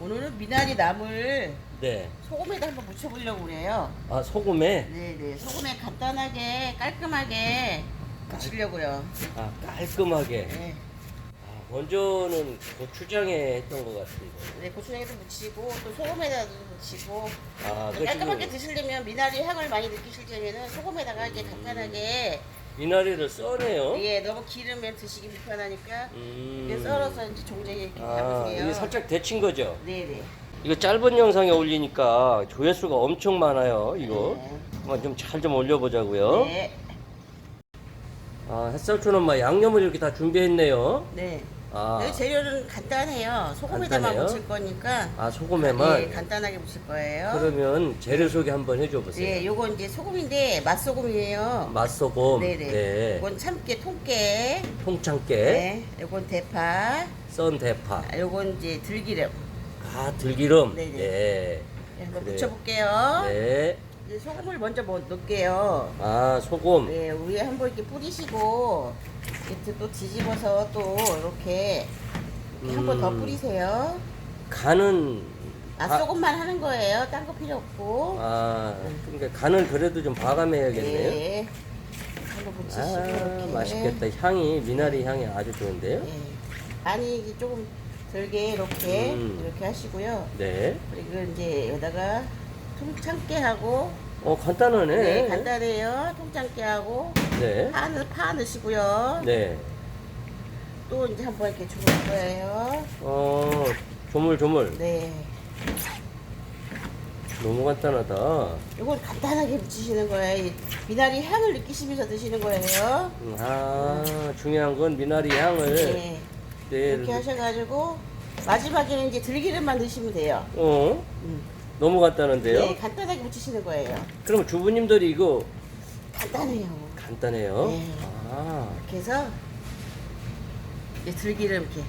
오늘은 미나리 나물 네. 소금에다 한번 묻혀보려고 그래요. 아 소금에 네네. 소금에 간단하게 깔끔하게 묻히려고요. 아 깔끔하게. 네. 아, 먼저는 고추장에 했던 것 같습니다. 네, 고추장에도 묻히고 또 소금에다도 묻히고 아 그 깔끔하게 지금 드시려면 미나리 향을 많이 느끼시려면 소금에다가 이렇게 간단하게 미나리를 써네요. 예 너무 기르면 드시기 불편하니까 음. 이렇게 썰어서 이제 종쟁이 이렇게 아 담으세요. 이게 살짝 데친 거죠. 네네. 이거 짧은 영상에 올리니까 조회수가 엄청 많아요. 이거 네. 한번 좀 잘 좀 올려보자고요. 네. 아 햇살촌 엄마 양념을 이렇게 다 준비했네요. 네. 아, 여기 재료는 간단해요. 소금에다만 간단해요? 묻힐 거니까 아 소금에만. 예, 간단하게 묻힐 거예요. 그러면 재료 소개 한번 해줘 보세요. 네, 요거 이제 소금인데 맛소금이에요. 맛소금, 네네. 네, 요건 참깨, 통깨. 통창깨, 네. 요건 대파. 썬 대파, 아, 요건 이제 들기름. 아 들기름, 네네. 네, 네, 한번 그래요. 묻혀볼게요. 네, 이제 소금을 먼저 뭐 넣을게요. 아 소금, 네, 위에 한 번 이렇게 뿌리시고 이렇게 또 뒤집어서 또 이렇게, 이렇게 한 번 더 음. 뿌리세요. 간은 맛소금만 하는 거예요. 딴 거 필요 없고. 아 그러니까 간을 그래도 좀 봐가면야겠네요. 네. 한번 붙이시고 아 이렇게. 맛있겠다. 향이 미나리 향이 아주 좋은데요. 네. 아니 이게 조금 들게 이렇게 음. 이렇게 하시고요. 네. 그리고 이제 여기다가 통창깨하고 어 간단하네. 네, 간단해요. 통창깨하고 네. 파, 넣- 파 넣으시고요. 네. 또 이제 한번 이렇게 주물 거예요. 어 조물조물 네. 너무 간단하다. 이건 간단하게 묻히시는 거예요. 이 미나리 향을 느끼시면서 드시는 거예요. 음, 아 중요한 건 미나리 향을 네. 네. 이렇게 하셔가지고 마지막에는 이제 들기름만 넣으시면 돼요. 어 음. 너무 간단한데요. 네, 간단하게 묻히시는 거예요. 그럼 주부님들이 이거 간단해요. 간단해요. 네. 아, 이렇게 해서 이제 들기름 이렇게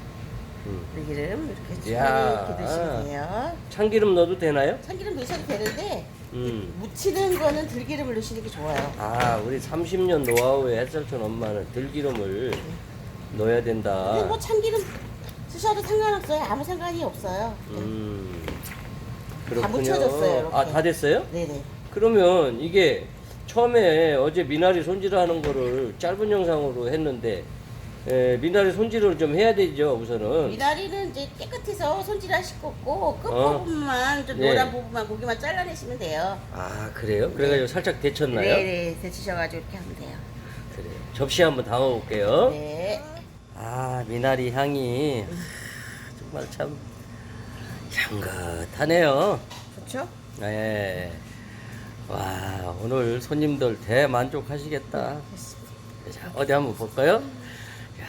음. 들기름 이렇게 이야. 이렇게 드시면 돼요. 참기름 넣어도 되나요? 참기름 넣으셔도 되는데 음. 묻히는 거는 들기름을 넣으시는 게 좋아요. 아, 우리 30년 노하우의 햇살촌 엄마는 들기름을 넣어야 된다. 근데 뭐 참기름 쓰셔도 상관없어요. 아무 상관이 없어요. 음. 다 그렇군요. 묻혀졌어요, 이렇게. 아, 다 됐어요? 네네. 그러면 이게 처음에 어제 미나리 손질하는 거를 짧은 영상으로 했는데 에, 미나리 손질을 좀 해야 되죠 우선은 미나리는 이제 깨끗해서 손질하실 거고 끝 어. 부분만 좀 네. 노란 부분만 고기만 잘라내시면 돼요. 아 그래요? 그래가지고 살짝 데쳤나요? 네네 데치셔가지고 이렇게 하면 돼요. 그래요 접시 한번 담아볼게요 네. 아 미나리 향이 정말 참 향긋하네요 좋죠? 네. 와 오늘 손님들 대만족하시겠다 자, 어디 한번 볼까요? 야,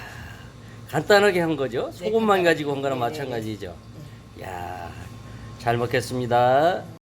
간단하게 한 거죠? 소금만 가지고 한 거랑 네, 네, 네. 마찬가지죠? 야, 잘 먹겠습니다.